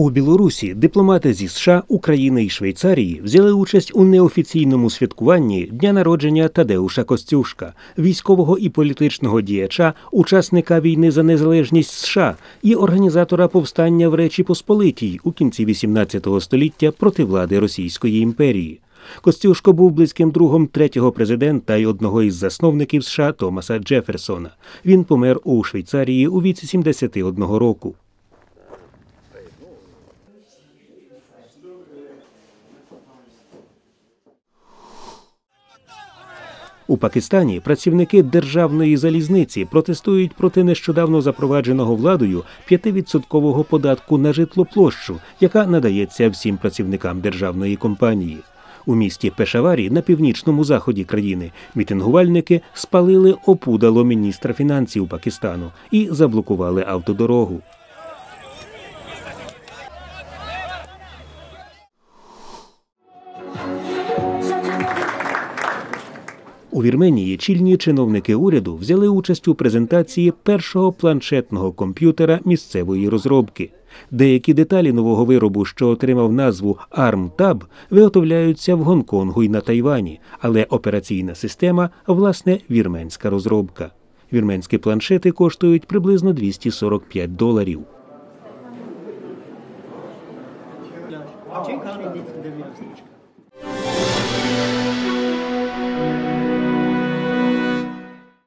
У Білорусі дипломати зі США, України і Швейцарії взяли участь у неофіційному святкуванні дня народження Тадеуша Костюшка, військового і політичного діяча, учасника війни за незалежність США і організатора повстання в Речі Посполитій у кінці XVIII століття проти влади Російської імперії. Костюшко був близьким другом третього президента і одного із засновників США Томаса Джеферсона. Він помер у Швейцарії у віці 71 року. У Пакистані працівники державної залізниці протестують проти нещодавно запровадженого владою 5% податку на житлоплощу, яка надається всім працівникам державної компанії. У місті Пешаварі на північному заході країни мітингувальники спалили опудало міністра фінансів Пакистану і заблокували автодорогу. У Вірменії чільні чиновники уряду взяли участь у презентації першого планшетного комп'ютера місцевої розробки. Деякі деталі нового виробу, що отримав назву ARM-TAB, виготовляються в Гонконгу і на Тайвані, але операційна система власне вірменська розробка. Вірменські планшети коштують приблизно 245 доларів. Чекана